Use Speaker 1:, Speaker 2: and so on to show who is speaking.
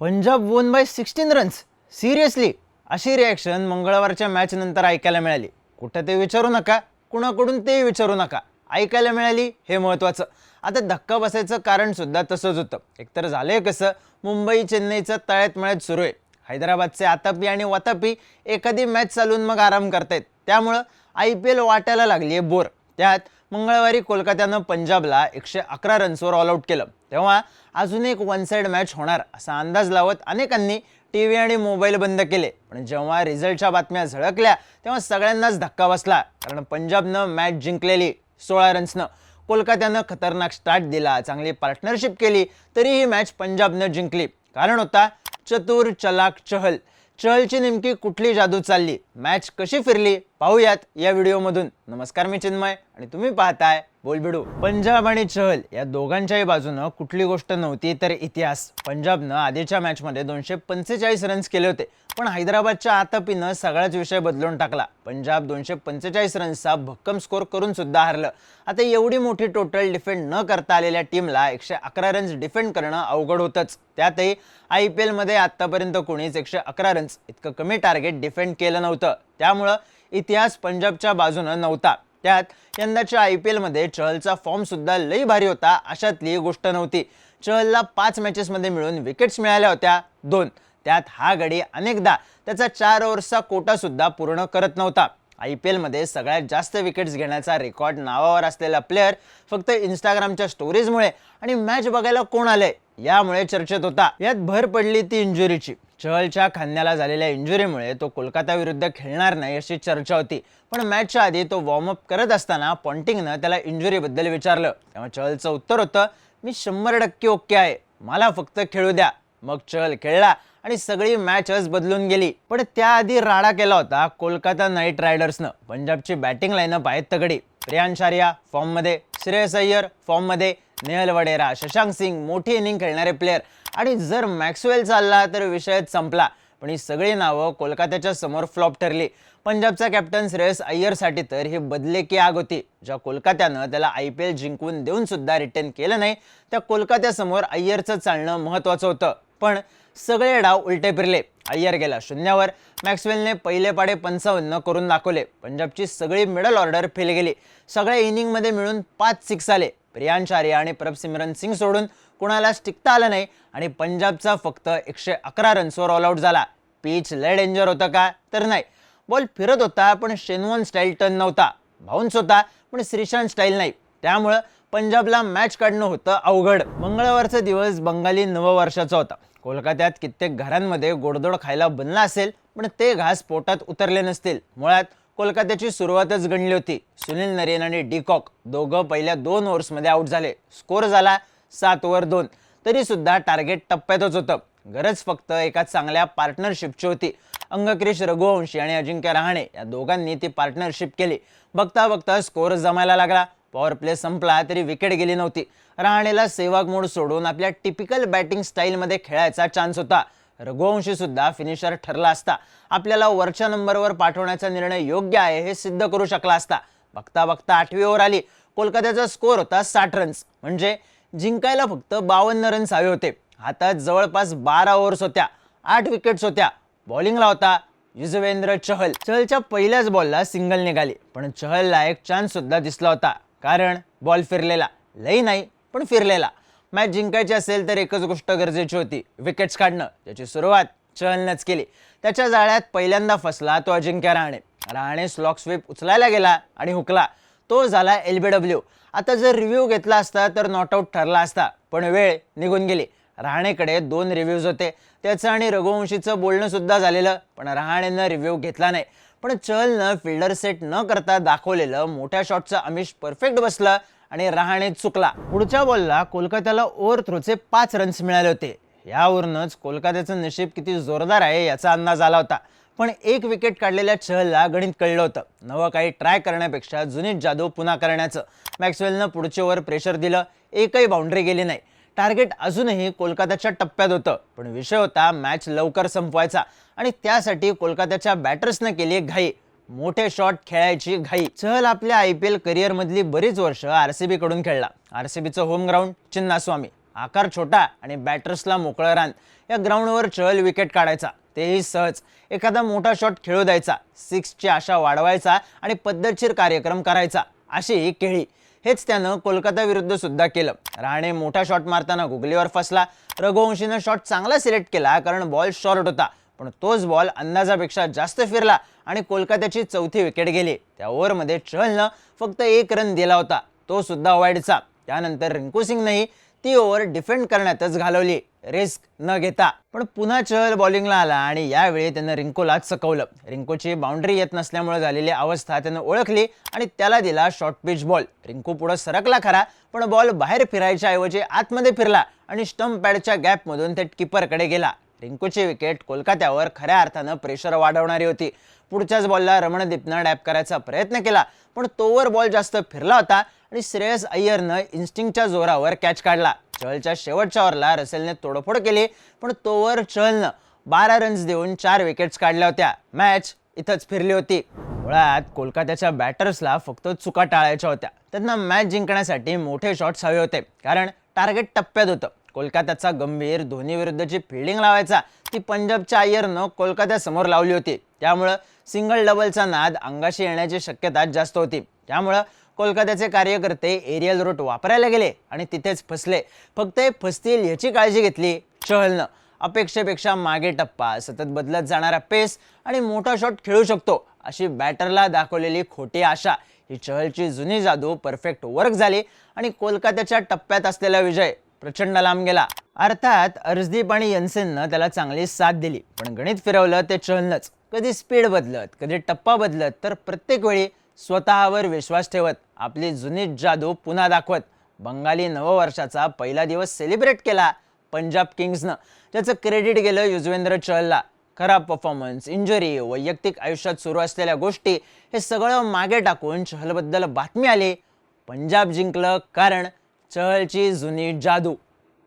Speaker 1: Punjab one by sixteen runs seriously अशी reaction मंगळवारच्या मॅचनंतर ऐकायला मिळाली. कुठं ते विचारू नका कुणाकडून ते विचारू नका. ऐकायला मिळाली हे महत्त्वाचं आता धक्का बसायचं कारणसुद्धा तसंच होतं. एकतर आहे कसं मुंबई चेन्नईचं तळ्यात मळ्यात सुरू आहे. हैदराबादचे आतापी आणि वातापी एखादी मॅच चालून मग आराम करतायत. त्यामुळं आय पी एल वाटायला लागली आहे बोर. त्यात मंगळवारी कोलकात्यानं पंजाबला एकशे अकरा रन्सवर ऑल आऊट केलं. तेव्हा अजून एक वन साईड मॅच होणार असा अंदाज लावत अनेकांनी टी व्ही आणि मोबाईल बंद केले. पण जेव्हा रिझल्टच्या बातम्या झळकल्या तेव्हा सगळ्यांनाच धक्का बसला कारण पंजाबनं मॅच जिंकलेली सोळा रन्सनं. कोलकात्यानं खतरनाक स्टार्ट दिला चांगली पार्टनरशिप केली तरी ही मॅच पंजाबनं जिंकली. कारण होता चतुर चलाक चहल. चहलची नेमकी कुठली जादू चालली? मॅच कशी फिरली? पाहूयात या व्हिडिओमधून. नमस्कार मी चिन्मय आणि तुम्ही पाहताय बोलबिडू पंजाब आणि चहल या दोघांच्याही बाजूनं कुठली गोष्ट नव्हती तर इतिहास. पंजाबनं आधीच्या मॅचमध्ये दोनशे पंचेचाळीस रन्स केले होते पण हैदराबादच्या आतापीनं सगळाच विषय बदलून टाकला. पंजाब दोनशे पंचेचाळीस रन्सचा भक्कम स्कोर करून सुद्धा हारलं. आता एवढी मोठी टोटल डिफेंड न करता आलेल्या टीमला एकशे अकरा रन्स डिफेंड करणं अवघड होतंच. त्यातही आय पी एलमध्ये आत्तापर्यंत कोणीच एकशे अकरा रन्स इतकं कमी टार्गेट डिफेंड केलं नव्हतं. त्यामुळं इतिहास पंजाबच्या बाजूनं नव्हता. त्यात यंदाच्या आय पी एलमध्ये चहलचा फॉर्मसुद्धा लई भारी होता अशातली गोष्ट नव्हती. चहलला पाच मॅचेसमध्ये मिळून विकेट्स मिळाल्या होत्या दोन. त्यात हा गडी अनेकदा त्याचा चार ओव्हर्सचा कोटासुद्धा पूर्ण करत नव्हता. आय पी एलमध्ये सगळ्यात जास्त विकेट्स घेण्याचा रेकॉर्ड नावावर असलेला प्लेअर फक्त इंस्टाग्रामच्या स्टोरीजमुळे आणि मॅच बघायला कोण आलंय यामुळे चर्चेत होता. यात भर पडली ती इंजुरीची चहलच्या खांद्याला झालेल्या इंजुरीमुळे तो कोलकाता विरुद्ध खेळणार नाही अशी चर्चा होती. पण मॅचच्या आधी तो वॉर्मअप करत असताना पॉन्टिंगनं त्याला इंजुरीबद्दल विचारलं. तेव्हा चहलचं उत्तर होतं मी शंभर टक्के ओके आहे. मला फक्त खेळू द्या. मग चहल खेळला आणि सगळी मॅचच बदलून गेली. पण त्याआधी राडा केला होता कोलकाता नाईट रायडर्सनं. पंजाबची बॅटिंग लाईनअप आहे तगडी. प्रियांश आर्या फॉर्ममध्ये श्रेयस अय्यर फॉर्ममध्ये नेहल वडेरा शशांक सिंग मोठी इनिंग खेळणारे प्लेअर आणि जर मॅक्सवेल चालला तर विषयच संपला. पण ही सगळी नावं कोलकात्याच्या समोर फ्लॉप ठरली. पंजाबचा कॅप्टन श्रेयस अय्यरसाठी तर ही बदले की आग होती. ज्या कोलकात्यानं त्याला आय पी एल जिंकून देऊन सुद्धा रिटर्न केलं नाही त्या कोलकात्यासमोर अय्यरचं चालणं महत्त्वाचं होतं. पण सगळे डाव उलटे फिरले. अय्यर गेला शून्यावर. मॅक्सवेलने पहिले पाडे पंचावन्न करून दाखवले. पंजाबची सगळी मिडल ऑर्डर फेल गेली. सगळ्या इनिंगमध्ये मिळून पाच सिक्स आले. प्रियांचार्या आणि प्रभसिमरन सिंग सोडून कुणालाच टिकता आलं नाही आणि पंजाबचा फक्त एकशे अकरा रन्सवर ऑल आऊट झाला. पीच लय डेंजर होतं का? तर नाही. बॉल फिरत होता पण शेनवॉन स्टाईल टर्न नव्हता. बाउन्स होता पण श्रीशांत स्टाईल नाही. त्यामुळं पंजाबला मॅच काढणं होतं अवघड. मंगळवारचा दिवस बंगाली नववर्षाचा होता. कोलकात्यात कित्येक घरांमध्ये गोडदोड खायला बनला असेल पण ते घास पोटात उतरले नसतील. मुळात कोलकात्याची सुरुवातच गणली होती. सुनील नरेन आणि डीकॉक दोघं पहिल्या दोन ओव्हर्समध्ये आऊट झाले. स्कोर झाला सात ओव्हर दोन. तरीसुद्धा टार्गेट टप्प्यातच होतं. गरज फक्त एका चांगल्या पार्टनरशिपची होती. अंगक्रिश रघुवंशी आणि अजिंक्य रहाणे या दोघांनी ती पार्टनरशिप केली. बघता बघता स्कोर जमायला लागला. पॉवर प्ले संपला तरी विकेट गेली नव्हती. रहाणेला सेवाग मोड सोडून आपल्या टिपिकल बॅटिंग स्टाईलमध्ये खेळायचा चान्स होता. रघुवंशीसुद्धा फिनिशर ठरला असता. आपल्याला वरच्या नंबरवर पाठवण्याचा निर्णय योग्य आहे हे सिद्ध करू शकला असता. बघता बघता आठवी ओव्हर आली. कोलकात्याचा स्कोअर होता साठ रन्स म्हणजे जिंकायला फक्त बावन्न रन्स हवे होते. हातात जवळपास बारा ओव्हर्स होत्या. आठ विकेट्स होत्या. बॉलिंगला होता युजवेंद्र चहल. चहलच्या पहिल्याच बॉलला सिंगल निघाली. पण चहलला एक चान्स सुद्धा दिसला होता. कारण बॉल फिरलेला. लई नाही पण फिरलेला. मॅच जिंकायची असेल तर एकच गोष्ट गरजेची होती विकेट्स काढणं. त्याची सुरुवात चहलनंच केली. त्याच्या जाळ्यात पहिल्यांदा फसला तो अजिंक्य रहाणे रहाणे स्लॉक स्वीप उचलायला गेला आणि हुकला. तो झाला एल बी डब्ल्यू आता जर रिव्ह्यू घेतला असता तर नॉट आऊट ठरला असता पण वेळ निघून गेली. रहाणेकडे दोन रिव्ह्यूज होते. त्याचं आणि रघुवंशीचं बोलणं सुद्धा झालेलं पण रहाणेनं रिव्ह्यू घेतला नाही. पण चहलनं फिल्डर सेट न करता दाखवलेलं मोठ्या शॉटचं आमिष परफेक्ट बसलं. आणि रहाणे चुकला. पुढच्या बॉलला कोलकात्याला ओव्हर थ्रोचे पाच रन्स मिळाले होते. यावरूनच कोलकात्याचं नशीब किती जोरदार आहे याचा अंदाज आला होता. पण एक विकेट काढलेल्या चहलला गणित कळलं होतं. नवं काही ट्राय करण्यापेक्षा जुनीच जाधव पुन्हा करण्याचं. मॅक्सवेलनं पुढचे ओव्हर प्रेशर दिलं. एकही बाउंड्री गेली नाही. टार्गेट अजूनही कोलकात्याच्या टप्प्यात होतं. पण विषय होता मॅच लवकर संपवायचा. आणि त्यासाठी कोलकात्याच्या बॅटर्सनं केली घाई. मोठे शॉट खेळायची घाई. चहल आपल्या आय पी एल करिअरमधली बरीच वर्ष आर सी बीकडून खेळला. आर सी बीचं होम ग्राउंड चिन्नास्वामी. आकार छोटा आणि बॅटर्सला मोकळं रान. या ग्राउंडवर चहल विकेट काढायचा. तेही सहज. एखादा मोठा शॉट खेळू द्यायचा. सिक्सची आशा वाढवायचा आणि पद्धतशीर कार्यक्रम करायचा. अशी ही केळी. हेच त्यानं कोलकाता विरुद्ध सुद्धा केलं. राणे मोठा शॉट मारताना गुगलीवर फसला. रघुवंशीनं शॉट चांगला सिलेक्ट केला कारण बॉल शॉर्ट होता. पण तोच बॉल अंदाजापेक्षा जास्त फिरला आणि कोलकात्याची चौथी विकेट गेली. त्या ओव्हरमध्ये चहलनं फक्त एक रन दिला होता. तो सुद्धा वाईडचा. त्यानंतर रिंकू सिंगनंही ती ओव्हर डिफेंड करण्यातच घालवली. रिस्क न घेता. पण पुन्हा चहल बॉलिंगला आला आणि यावेळी त्यानं रिंकूलाच चकवलं. रिंकूची बाउंड्री येत नसल्यामुळे झालेली अवस्था त्यानं ओळखली आणि त्याला दिला शॉर्ट पिच बॉल रिंकू पुढं सरकला खरा पण बॉल बाहेर फिरायच्या ऐवजी आतमध्ये फिरला आणि स्टंप पॅडच्या गॅपमधून थेट किपरकडे गेला. रिंकूची विकेट कोलकात्यावर खऱ्या अर्थानं प्रेशर वाढवणारी होती. पुढच्याच बॉलला रमणदीपनं डॅप करायचा प्रयत्न केला पण तोवर बॉल जास्त फिरला होता आणि श्रेयस अय्यरनं इन्स्टिंगच्या जोरावर कॅच काढला. चहलच्या शेवटच्या ओव्हरला रसेलने तोडफोड केली पण तोवर चहलनं बारा रन्स देऊन चार विकेट्स काढल्या होत्या. मॅच इथंच फिरली होती. मुळात कोलकात्याच्या बॅटर्सला फक्त चुका टाळायच्या होत्या. त्यांना मॅच जिंकण्यासाठी मोठे शॉट्स हवे होते कारण टार्गेट टप्प्यात होतं. कोलकात्याचा गंभीर धोनीविरुद्धची फिल्डिंग लावायचा. ती पंजाबच्या अय्यरनं कोलकात्यासमोर लावली होती. त्यामुळं सिंगल डबलचा नाद अंगाशी येण्याची शक्यता जास्त होती. त्यामुळं कोलकात्याचे कार्यकर्ते एरियल रूट वापरायला गेले आणि तिथेच फसले. फक्त हे फसतील याची काळजी घेतली चहलनं अपेक्षेपेक्षा मागे टप्पा सतत बदलत जाणारा पेस आणि मोठा शॉट खेळू शकतो अशी बॅटरला दाखवलेली खोटी आशा. ही चहलची जुनी जादू परफेक्ट वर्क झाली आणि कोलकात्याच्या टप्प्यात असलेला विजय. प्रचंड लांब गेला. अर्थात अर्जदीप आणि यन्सेननं त्याला चांगली साथ दिली. पण गणित फिरवलं ते चहलनंच कधी स्पीड बदलत कधी टप्पा बदलत तर प्रत्येक वेळी स्वतःवर विश्वास ठेवत आपली जुनी जादू पुन्हा दाखवत. बंगाली नववर्षाचा पहिला दिवस सेलिब्रेट केला पंजाब किंग्सनं. त्याचं क्रेडिट गेलं युजवेंद्र चहलला. खराब परफॉर्मन्स इंजरी वैयक्तिक आयुष्यात सुरू असलेल्या गोष्टी हे सगळं मागे टाकून चहलबद्दल बातमी आली. पंजाब जिंकलं कारण चहलची जुनी जादू